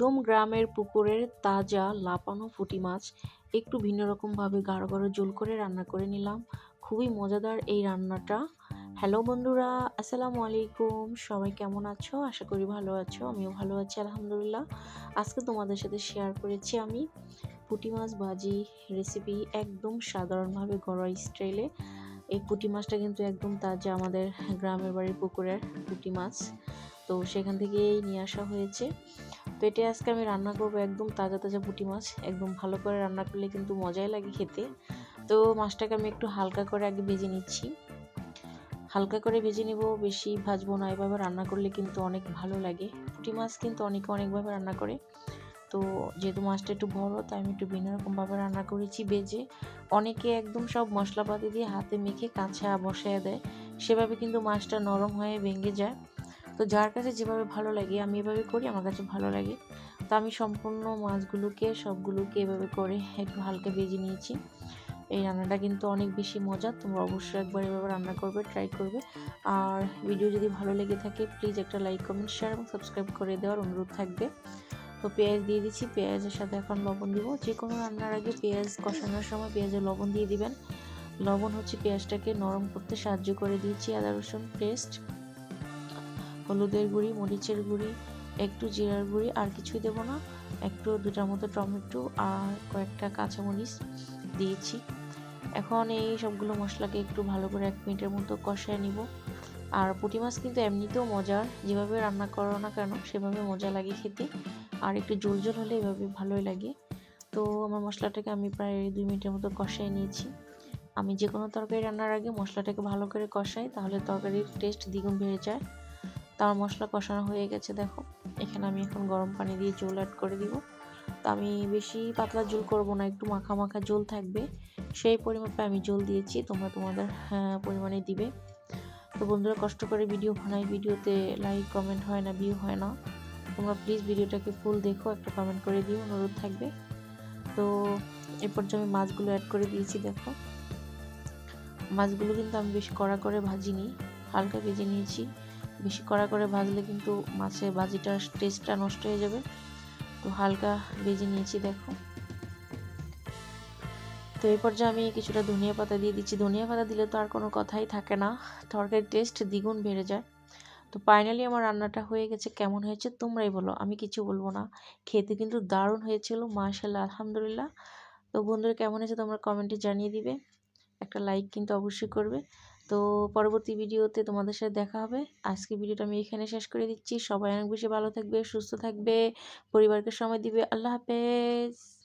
একদম গ্রামের পুকুরের তাজা লাপানো পুঁটি মাছ একটু ভিন্ন রকমভাবে গাঢ় গাঢ় জোল করে রান্না করে নিলাম। খুবই মজাদার এই রান্নাটা। হ্যালো বন্ধুরা, আসসালামু আলাইকুম। সবাই কেমন আছো? আশা করি ভালো আছো, আমিও ভালো আছি, আলহামদুলিল্লাহ। আজকে তোমাদের সাথে শেয়ার করেছি আমি পুঁটি মাছ ভাজি রেসিপি একদম সাধারণভাবে ঘরোয়া স্টাইলে এই পুঁটি মাছটা কিন্তু একদম তাজা আমাদের গ্রামের বাড়ির পুকুরের পুঁটি মাছ। তো সেখান থেকেই নিয়ে আসা হয়েছে। তো এটা আজকে আমি রান্না করব, একদম তাজা তাজা পুঁটি মাছ, একদম ভালো করে রান্না করলে কিন্তু মজাই লাগে খেতে। তো মাছটাকে আমি একটু হালকা করে আগে ভেজে নিচ্ছি। হালকা করে ভেজে নেব, বেশি ভাজবো না, এভাবে রান্না করলে কিন্তু অনেক ভালো লাগে। পুঁটি মাছ কিন্তু অনেকে অনেকভাবে রান্না করে। তো যেহেতু মাছটা একটু বড়, তাই আমি একটু ভিন্ন রকমভাবে রান্না করেছি বেজে অনেকে একদম সব মশলাপাতি দিয়ে হাতে মেখে কাঁচা বসায় দেয়। সেভাবে কিন্তু মাছটা নরম হয়ে ভেঙে যায়। তো যার কাছে যেভাবে ভালো লাগে, আমি এভাবে করি, আমার কাছে ভালো লাগে। তো আমি সম্পূর্ণ মাছগুলোকে, সবগুলোকে এভাবে করে একটু হালকা ভেজে নিয়েছি। এই রান্নাটা কিন্তু অনেক বেশি মজা তোমরা অবশ্যই একবার এভাবে রান্না করবে ট্রাই করবে। আর ভিডিও যদি ভালো লেগে থাকে প্লিজ একটা লাইক কমেন্ট শেয়ার এবং সাবস্ক্রাইব করে দেওয়ার অনুরোধ থাকবে। তো পেঁয়াজ দিয়ে দিচ্ছি, পেঁয়াজের সাথে এখন লবণ দিব। যে কোনো রান্নার আগে পেঁয়াজ কষানোর সময় পেঁয়াজে লবণ দিয়ে দিবেন। লবণ হচ্ছে পেঁয়াজটাকে নরম করতে সাহায্য করে দিয়েছি আদা, রসুন পেস্ট হলুদের গুঁড়ি, মরিচের গুঁড়ি, একটু জিরার গুঁড়ি, আর কিছুই দেবো না। একটু দুটার মতো টমেটো আর কয়েকটা কাঁচামরিচ দিয়েছি। এখন এই সবগুলো মশলাকে একটু ভালো করে এক মিনিটের মতো কষায় নিব। আর পুঁটি মাছ কিন্তু এমনিতেও মজার। যেভাবে রান্না করো না কেন, সেভাবে মজা লাগে খেতে। আর একটু জোল জোল হলে এভাবে ভালোই লাগে। তো আমার মশলাটাকে আমি প্রায় দুই মিনিটের মতো কষায় নিয়েছি। আমি যে কোনো তরকারি রান্নার আগে মশলাটাকে ভালো করে কষাই, তাহলে তরকারির টেস্ট দ্বিগুণ বেড়ে যায়। তার মশলা কষানো হয়ে গেছে দেখো। এখানে আমি এখন গরম পানি দিয়ে জল অ্যাড করে দিব। তো আমি বেশি পাতলা জল করব না একটু মাখা মাখা জল থাকবে। সেই পরিমাপে আমি জল দিয়েছি তোমরা তোমাদের হ্যাঁ, পরিমাণে দিবে। তো বন্ধুরা কষ্ট করে ভিডিও বানাই ভিডিওতে লাইক কমেন্ট হয় না ভিউ হয় না। তোমরা প্লিজ ভিডিওটাকে ফুল দেখো একটা কমেন্ট করে দিও অনুরোধ থাকবে। তো এরপর যে আমি মাছগুলো অ্যাড করে দিয়েছি দেখো। মাছগুলো কিন্তু আমি বেশ কড়া করে ভাজিনি হালকা ভেজে নিয়েছি। বেশি কড়া করে ভাজলে কিন্তু মাছের ভাজিটার টেস্টটা নষ্ট হয়ে যাবে। তো হালকা ভেজে নিয়েছি, দেখো। তো এই পর্যায়ে আমি কিছুটা ধনিয়া পাতা দিয়ে দিচ্ছি। ধনিয়া পাতা দিলে তো আর কোনো কথাই থাকে না। তরকারির টেস্ট দ্বিগুণ বেড়ে যায়। তো ফাইনালি আমার রান্নাটা হয়ে গেছে। কেমন হয়েছে তোমরাই বলো। আমি কিছু বলব না। খেতে কিন্তু দারুণ হয়েছিল মাশাল্লাহ আলহামদুলিল্লাহ। তো বন্ধুরা, কেমন হয়েছে তোমরা কমেন্টে জানিয়ে দিবে। একটা লাইক কিন্তু অবশ্যই করবে। তো পরবর্তী ভিডিওতে তোমাদের সাথে দেখা হবে। আজকে ভিডিওটা আমি এখানে শেষ করে দিচ্ছি। সবাই অনেক বেশি ভালো থাকবে, সুস্থ থাকবে, পরিবারকে সময় দিবে। আল্লাহ হাফেজ।